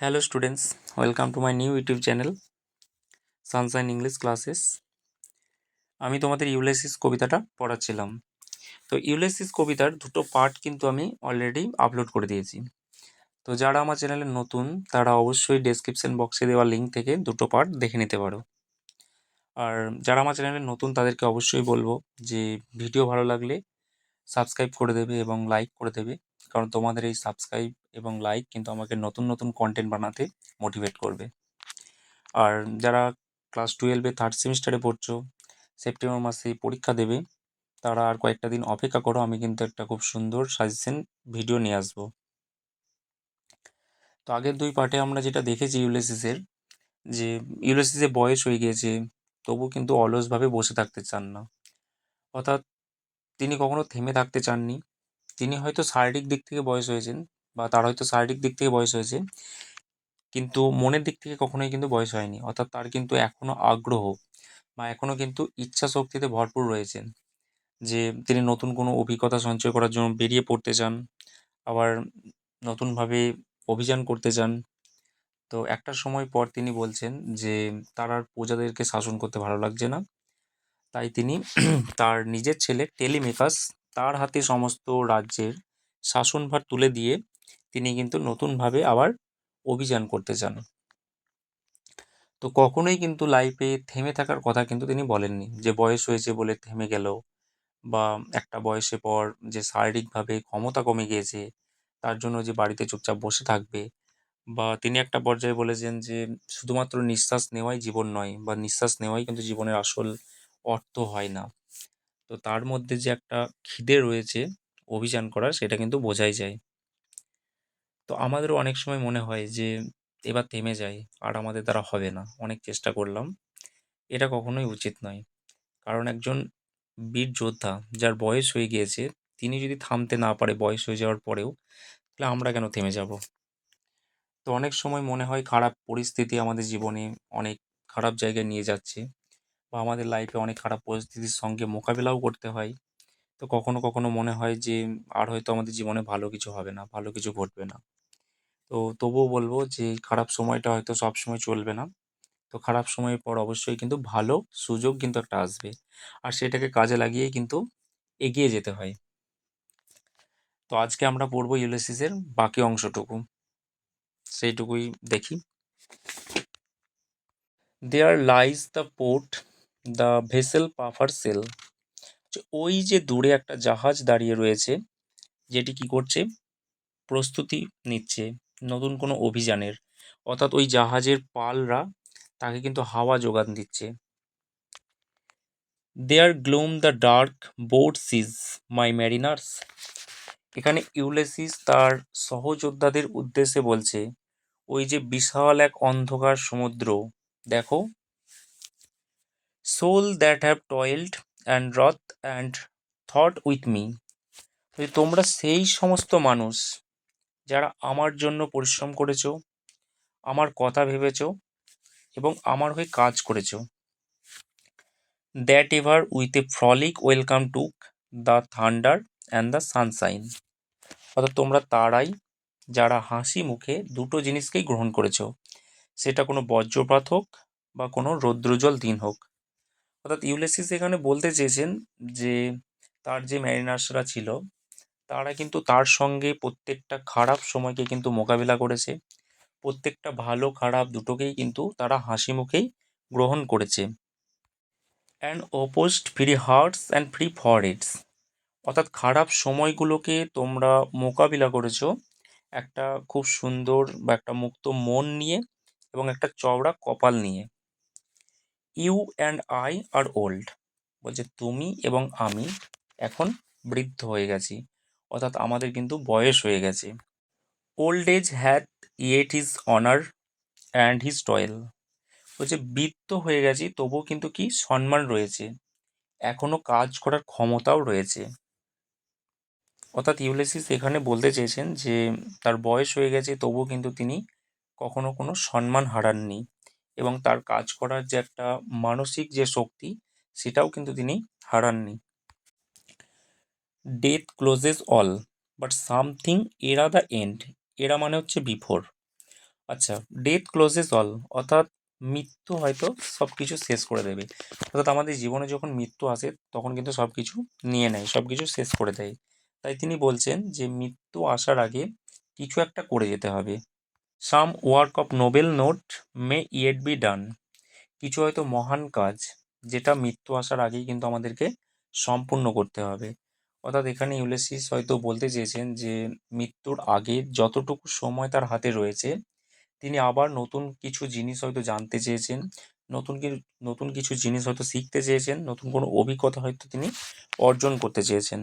Hello students welcome to my new YouTube channel sunshine English classes আমি তোমাদের ইউলেসিস কবিতাটা পড়াচ্ছিলাম। তো ইউলেসিস কবিতার দুটো পার্ট কিন্তু আমি অলরেডি আপলোড করে দিয়েছি। তো যারা আমার চ্যানেলে নতুন, তারা অবশ্যই ডেসক্রিপশন বক্সে দেওয়া লিঙ্ক থেকে দুটো পার্ট দেখে নিতে পারো। আর যারা আমার চ্যানেলে নতুন, তাদেরকে অবশ্যই বলব যে ভিডিও ভালো লাগলে সাবস্ক্রাইব করে দেবে এবং লাইক করে দেবে। কারণ তোমাদের এই সাবস্ক্রাইব এবং লাইক কিন্তু আমাকে নতুন নতুন কন্টেন্ট বানাতে মোটিভেট করবে। আর যারা ক্লাস টুয়েলভে থার্ড সেমিস্টারে পড়ছো সেপ্টেম্বর মাসে পরীক্ষা দেবে, তারা আর কয়েকটা দিন অপেক্ষা করো, আমি কিন্তু একটা খুব সুন্দর সাজেশন ভিডিও নিয়ে আসব। তো আগের দুই পার্টে আমরা যেটা দেখেছি ইউলেসিসের যে ইউলেসিসের বয়স হয়ে গিয়েছে, তবু কিন্তু অলসভাবে বসে থাকতে চান না। অর্থাৎ তিনি কখনো থেমে থাকতে চাননি। তিনি হয়তো শারীরিক দিক থেকে বয়স হয়েছেন বা তার হয়তো শারীরিক দিক থেকে বয়স হয়েছে, কিন্তু মনের দিক থেকে কখনোই কিন্তু বয়স হয়নি। অর্থাৎ তার কিন্তু এখনও আগ্রহ বা এখনও কিন্তু ইচ্ছা শক্তিতে ভরপুর রয়েছেন যে তিনি নতুন কোনো অভিজ্ঞতা সঞ্চয় করার জন্য বেরিয়ে পড়তে চান, আবার নতুনভাবে অভিযান করতে চান। তো একটা সময় পর তিনি বলছেন যে, তার আর প্রজাদেরকে শাসন করতে ভালো লাগছে না। তাই তিনি তার নিজের ছেলে টেলিমেকাস তার হাতে সমস্ত রাজ্যের শাসনভার তুলে দিয়ে তিনি কিন্তু নতুনভাবে আবার অভিযান করতে চান। তো কখনোই কিন্তু লাইফে থেমে থাকার কথা কিন্তু তিনি বলেননি যে বয়স হয়েছে বলে থেমে গেল বা একটা বয়সে পর যে শারীরিকভাবে ক্ষমতা কমে গিয়েছে তার জন্য যে বাড়িতে চুপচাপ বসে থাকবে বা তিনি একটা পর্যায়ে বলেছেন যে শুধুমাত্র নিঃশ্বাস নেওয়াই জীবন নয় বা নিঃশ্বাস নেওয়াই কিন্তু জীবনের আসল অর্থ হয় না। তো তার মধ্যে যে একটা খিদে রয়েছে অভিযান করার, সেটা কিন্তু বোঝাই যায়। তো আমাদেরও অনেক সময় মনে হয় যে, এবার থেমে যাই, আর আমাদের দ্বারা হবে না। অনেক চেষ্টা করলাম। এটা কখনোই উচিত নয়। কারণ একজন বীর যোদ্ধা, যার বয়স হয়ে গিয়েছে, তিনি যদি থামতে না পারে বয়স হয়ে যাওয়ার পরেও, তাহলে আমরা কেন থেমে যাব? তো অনেক সময় মনে হয় খারাপ পরিস্থিতি আমাদের জীবনে অনেক খারাপ জায়গায় নিয়ে যাচ্ছে। বা আমাদের লাইফে অনেক খারাপ পরিস্থিতির সঙ্গে মোকাবিলাও করতে হয়। তো কখনো কখনো মনে হয় যে, আর হয়তো আমাদের জীবনে ভালো কিছু হবে না, ভালো কিছু ঘটবে না। তো তবুও বলব যে, খারাপ সময়টা হয়তো সবসময় চলবে না। তো খারাপ সময়ের পর অবশ্যই কিন্তু ভালো সুযোগ কিন্তু একটা আসবে। আর সেটাকে কাজে লাগিয়েই কিন্তু এগিয়ে যেতে হয়। তো আজকে আমরা পড়ব ইউলিসিসের বাকি অংশটুকু। সেইটুকুই দেখি। There lies the port the vessel puffs her sail ওই যে দূরে একটা জাহাজ দাঁড়িয়ে রয়েছে, যেটি কি করছে? প্রস্তুতি নিচ্ছে নতুন কোনো অভিযানের। অর্থাৎ ওই জাহাজের পালরা তাকে কিন্তু হাওয়া যোগান দিচ্ছে। There gloom the dark broad seas my mariners এখানে ইউলেসিস তার সহযোদ্ধাদের উদ্দেশ্যে বলছে, ওই যে বিশাল এক অন্ধকার সমুদ্র, দেখো soul that have toiled and wrought and thought with me তোমরা সেই সমস্ত মানুষ যারা আমার জন্য পরিশ্রম করেছ, আমার কথা ভেবেছো এবং আমার হয়ে কাজ করেছ that ever with a frolic welcome took the thunder and the sunshine অর্থাৎ তোমরা তারাই যারা হাসি মুখে দুটো জিনিসকেই গ্রহণ করেছ, সেটা কোনো বজ্রপাত হোক বা কোনো রৌদ্রজল দিন হোক। অর্থাৎ ইউলেসিস এখানে বলতে চেয়েছেন যে, তার যে ম্যারিনার্সরা ছিল, তারা কিন্তু তার সঙ্গে প্রত্যেকটা খারাপ সময়কে কিন্তু মোকাবিলা করেছে। প্রত্যেকটা ভালো, খারাপ দুটোকেই কিন্তু তারা হাসি মুখেই গ্রহণ করেছে। And opposed free hearts and free foreheads অর্থাৎ খারাপ সময়গুলোকে তোমরা মোকাবিলা করেছ একটা খুব সুন্দর বা একটা মুক্ত মন নিয়ে এবং একটা চওড়া কপাল নিয়ে। You and I are old. বলছে, তুমি এবং আমি এখন বৃদ্ধ হয়ে গেছি, অর্থাৎ আমাদের কিন্তু বয়স হয়ে গেছে। Old age hath yet his honour and his toil. বলছে বৃদ্ধ হয়ে গেছি, তবুও কিন্তু কি সম্মান রয়েছে। এখনও কাজ করার ক্ষমতাও রয়েছে। অর্থাৎ ইউলেসিস এখানে বলতে চেয়েছেন যে, তার বয়স হয়ে গেছে, তবুও কিন্তু তিনি কখনো কোনো সম্মান হারাননি। এবং তার কাজ করার যে একটা মানসিক যে শক্তি, সেটাও কিন্তু তিনি হারাননি। Death closes all but something ere the end ere মানে হচ্ছে বিফোর আচ্ছা ডেথ ক্লোজেস অল অর্থাৎ মৃত্যু হয়তো সব কিছু শেষ করে দেবে। অর্থাৎ আমাদের জীবনে যখন মৃত্যু আসে, তখন কিন্তু সব কিছু নিয়ে নেয় সব কিছু শেষ করে দেয়। তাই তিনি বলছেন যে, মৃত্যু আসার আগে কিছু একটা করে যেতে হবে। Some work of noble note may yet be done কিছু হয়তো মহান কাজ, যেটা মৃত্যু আসার আগেই কিন্তু আমাদেরকে সম্পূর্ণ করতে হবে। অর্থাৎ এখানে ইউলেসিস হয়তো বলতে চেয়েছেন যে, মৃত্যুর আগে যতটুকু সময় তার হাতে রয়েছে, তিনি আবার নতুন কিছু জিনিস হয়তো জানতে চেয়েছেন, নতুন কি, নতুন কিছু জিনিস হয়তো শিখতে চেয়েছেন, নতুন কোনো অভিজ্ঞতা হয়তো তিনি অর্জন করতে চেয়েছেন।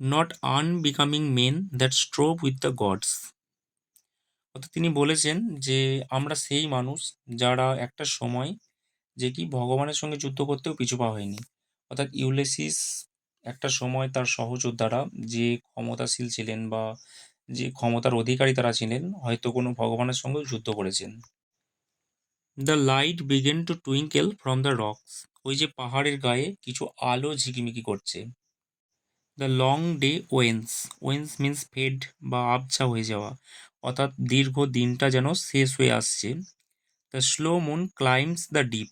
Not unbecoming men that strove with the gods অর্থাৎ তিনি বলেছেন যে আমরা সেই মানুষ যারা একটা সময় যে কি ভগবানের সঙ্গে যুদ্ধ করতেও পিছু পা হয়নি। অর্থাৎ ইউলেসিস একটা সময় তার সহযোদ্ধারা যে ক্ষমতাশীল ছিলেন বা যে ক্ষমতার অধিকারী তারা ছিলেন, হয়তো কোনো ভগবানের সঙ্গেও যুদ্ধ করেছেন। The light begin to twinkle from the rocks ওই যে পাহাড়ের গায়ে কিছু আলো ঝিকিমিকি করছে। The long day wanes wanes means fade বা আবছা হয়ে যাওয়া। অর্থাৎ দীর্ঘ দিনটা যেন শেষ হয়ে আসছে। The slow moon climbs the deep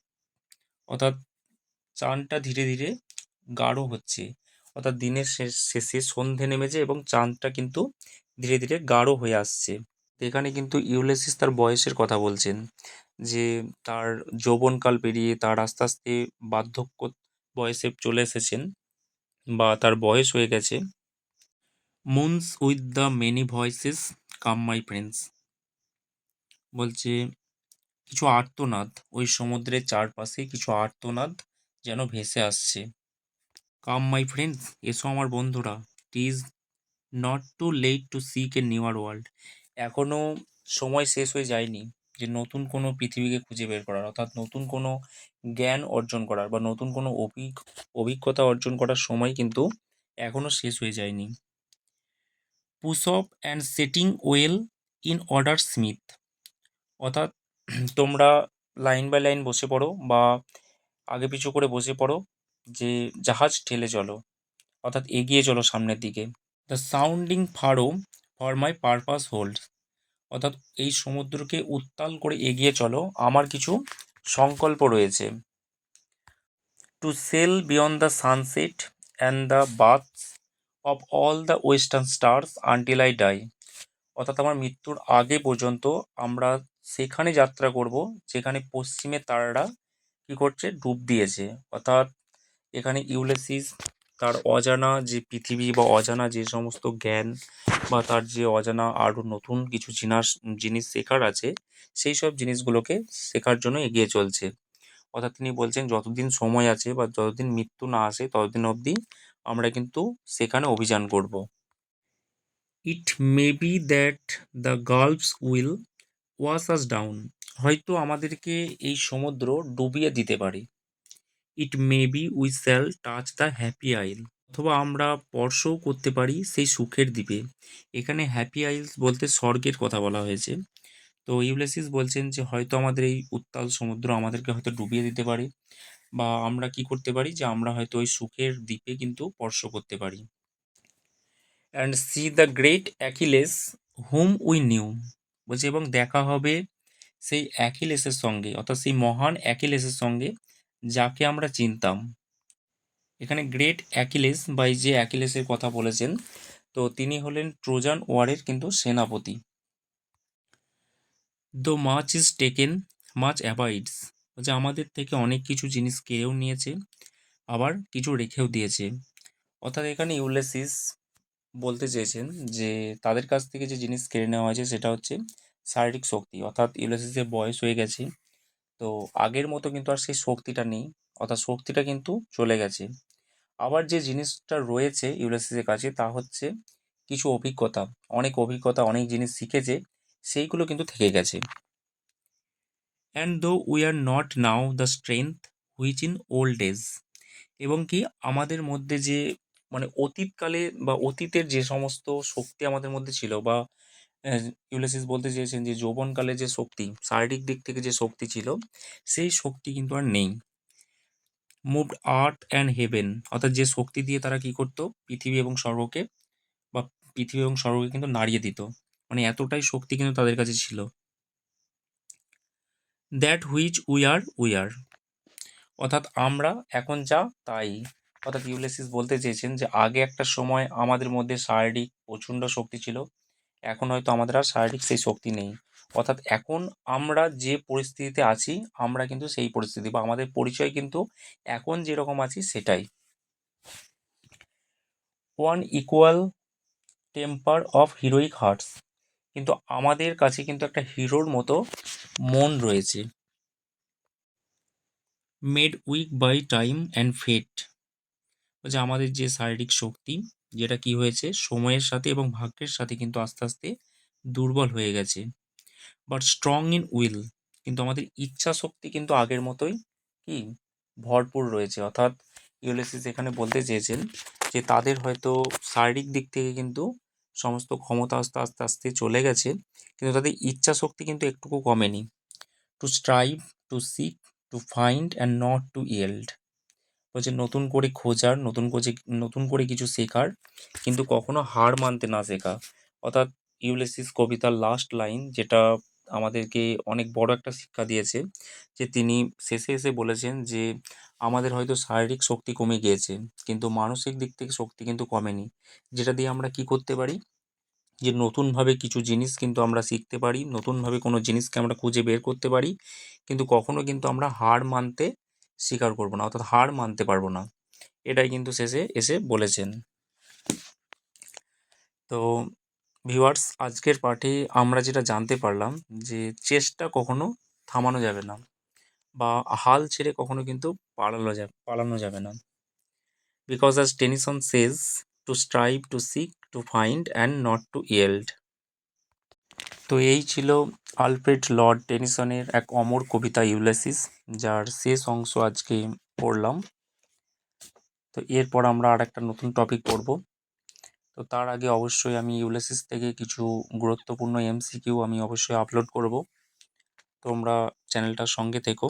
অর্থাৎ চাঁদটা ধীরে ধীরে গাঢ় হচ্ছে। অর্থাৎ দিনের শেষ শেষে সন্ধে নেমেছে এবং চাঁদটা কিন্তু ধীরে ধীরে গাঢ় হয়ে আসছে। এখানে কিন্তু ইউলেসিস তার বয়সের কথা বলছেন, যে তার যৌবনকাল পেরিয়ে তার আস্তে আস্তে বার্ধক্য বয়সে চলে এসেছেন বা তার বয়স হয়ে গেছে। Moans with the many voices come my friends বলছে, কিছু আর্তনাদ। ওই সমুদ্রের চারপাশে কিছু আর্তনাদ যেন ভেসে আসছে। কাম মাই ফ্রেন্ডস এসো আমার বন্ধুরা। Is not too late to seek a newer world এখনও সময় শেষ হয়ে যায়নি যে নতুন কোনো পৃথিবীকে খুঁজে বের করার, অর্থাৎ নতুন কোনো জ্ঞান অর্জন করার বা নতুন কোনো অভিজ্ঞ, অভিজ্ঞতা অর্জন করার সময় কিন্তু এখনও শেষ হয়ে যায়নি। Push off and sitting well in order smite অর্থাৎ তোমরা লাইন বাই লাইন বসে পড়ো বা আগে পিছু করে বসে পড়ো যে জাহাজ ঠেলে চলো, অর্থাৎ এগিয়ে চলো সামনের দিকে। The sounding furrows for my purpose hold অর্থাৎ এই সমুদ্রকে উত্তাল করে এগিয়ে চলো, আমার কিছু সংকল্প রয়েছে। To sail beyond the sunset and the baths of all the western stars until I die অর্থাৎ আমার মৃত্যুর আগে পর্যন্ত আমরা সেখানে যাত্রা করব, যেখানে পশ্চিমের তারারা কী করছে? ডুব দিয়েছে। অর্থাৎ এখানে ইউলেসিস, তার অজানা যে পৃথিবী বা অজানা যে সমস্ত জ্ঞান বা তার যে অজানা আরও নতুন কিছু জিনাস, জিনিস শেখার আছে, সেই সব জিনিসগুলোকে শেখার জন্য এগিয়ে চলছে। অর্থাৎ তিনি বলছেন, যতদিন সময় আছে বা যতদিন মৃত্যু না আসে, ততদিন অবধি আমরা কিন্তু সেখানে অভিযান করব। It may be that the gulfs will wash us down হয়তো আমাদেরকে এই সমুদ্র ডুবিয়ে দিতে পারে। It may be we shall touch the happy isle অথবা আমরা স্পর্শও করতে পারি সেই সুখের দ্বীপে। এখানে হ্যাপি আইলস বলতে স্বর্গের কথা বলা হয়েছে। তো ইউলেসিস বলছেন যে হয়তো আমাদের এই উত্তাল সমুদ্র আমাদেরকে হয়তো ডুবিয়ে দিতে পারে। বা আমরা কি করতে পারি? যে আমরা হয়তো ওই সুখের দ্বীপে কিন্তু স্পর্শ করতে পারি। And see the great Achilles whom we knew বলছে, এবং দেখা হবে সেই অ্যাকিলেসের সঙ্গে, অর্থাৎ সেই মহান অ্যাকিলেসের সঙ্গে, যাকে আমরা চিনতাম। এখানে গ্রেট অ্যাকিলেস বা এই যে অ্যাকিলেসের কথা বলেছেন, তো তিনি হলেন ট্রোজান ওয়ারের কিন্তু সেনাপতি। Though much is taken much abides যে আমাদের থেকে অনেক কিছু জিনিস কেড়েও নিয়েছে, আবার কিছু রেখেও দিয়েছে। অর্থাৎ এখানে ইউলেসিস বলতে চেয়েছেন যে, তাদের কাছ থেকে যে জিনিস কেড়ে নেওয়া হয়েছে সেটা হচ্ছে শারীরিক শক্তি। অর্থাৎ ইউলেসিসের বয়স হয়ে গেছে, তো আগের মতো কিন্তু আর সেই শক্তিটা নেই, অর্থাৎ শক্তিটা কিন্তু চলে গেছে। আবার যে জিনিসটা রয়েছে ইউলেসিসের কাছে তা হচ্ছে কিছু অভিজ্ঞতা। অনেক অভিজ্ঞতা, অনেক জিনিস শিখেছে, সেইগুলো কিন্তু থেকে গেছে। And though we are not now the strength which in old age এবং কি আমাদের মধ্যে যে মানে অতীতকালে বা অতীতের যে সমস্ত শক্তি আমাদের মধ্যে ছিল বা ইউলেসিস বলতে চেয়েছেন যে যৌবনকালে যে শক্তি, শারীরিক দিক থেকে যে শক্তি ছিল, সেই শক্তি কিন্তু আর নেই। মুভড আর্থ অ্যান্ড হেভেন অর্থাৎ যে শক্তি দিয়ে তারা কি করতো, পৃথিবী এবং স্বর্গকে বা পৃথিবী এবং স্বর্গকে কিন্তু নাড়িয়ে দিত। মানে এতটাই শক্তি কিন্তু তাদের কাছে ছিল। That which we are we are অর্থাৎ আমরা এখন যা, তাই। অর্থাৎ ইউলেসিস বলতে চেয়েছেন যে, আগে একটা সময় আমাদের মধ্যে শারীরিক প্রচণ্ড শক্তি ছিল, এখন হয়তো আমাদের আর শারীরিক সেই শক্তি নেই। অর্থাৎ এখন আমরা যে পরিস্থিতিতে আছি, আমরা কিন্তু সেই পরিস্থিতি বা আমাদের পরিচয় কিন্তু এখন যেরকম আছি, সেটাই। One equal temper of heroic hearts কিন্তু আমাদের কাছে কিন্তু একটা হিরোর মতো মন রয়েছে। Made weak by time and fate যে আমাদের যে শারীরিক শক্তি, যেটা কি হয়েছে? সময়ের সাথে এবং ভাগ্যের সাথে কিন্তু আস্তে আস্তে দুর্বল হয়ে গেছে। বাট স্ট্রং ইন উইল কিন্তু আমাদের ইচ্ছা শক্তি কিন্তু আগের মতোই কি? ভরপুর রয়েছে। অর্থাৎ ইউলেসিস এখানে বলতে চেয়েছেন যে তাদের হয়তো শারীরিক দিক থেকে কিন্তু সমস্ত ক্ষমতা আস্তে আস্তে আস্তে চলে গেছে। কিন্তু তাদের ইচ্ছা শক্তি কিন্তু একটুকু কমেনি। To strive to seek to find and not to yield বলছে, নতুন করে খোঁজার, নতুন করে নতুন করে কিছু শেখার, কিন্তু কখনো হার মানতে না শেখা। অর্থাৎ ইউলেসিস কবিতার লাস্ট লাইন যেটা আমাদেরকে অনেক বড় একটা শিক্ষা দিয়েছে, যে তিনি শেষে এসে বলেছেন যে আমাদের হয়তো শারীরিক শক্তি কমে গিয়েছে, কিন্তু মানসিক দিক থেকে শক্তি কিন্তু কমেনি, যেটা দিয়ে আমরা কি করতে পারি? যে নতুনভাবে কিছু জিনিস কিন্তু আমরা শিখতে পারি, নতুনভাবে কোনো জিনিসকে আমরা খুঁজে বের করতে পারি, কিন্তু কখনো কিন্তু আমরা হার মানতে স্বীকার করব না, অর্থাৎ হার মানতে পারব না। এটাই কিন্তু শেষে এসে বলেছেন। তো ভিউয়ার্স, আজকের পাঠে আমরা যেটা জানতে পারলাম যে চেষ্টা কখনো থামানো যাবে না। বা হাল ছেড়ে কখনো কিন্তু পালানো যাবে পালানো যাবে না। Because as Tennyson says to strive to seek to find and not to yield তো এই ছিল আলফ্রেড লর্ড টেনিসনের এক অমর কবিতা ইউলেসিস যার শেষ অংশ আজকে পড়লাম। তো এরপর আমরা আর একটা নতুন টপিক পড়ব। তো তার আগে অবশ্যই আমি ইউলেসিস থেকে কিছু গুরুত্বপূর্ণ এমসিকিউ আমি অবশ্যই আপলোড করব। তোমরা চ্যানেলটার সঙ্গে থেকো।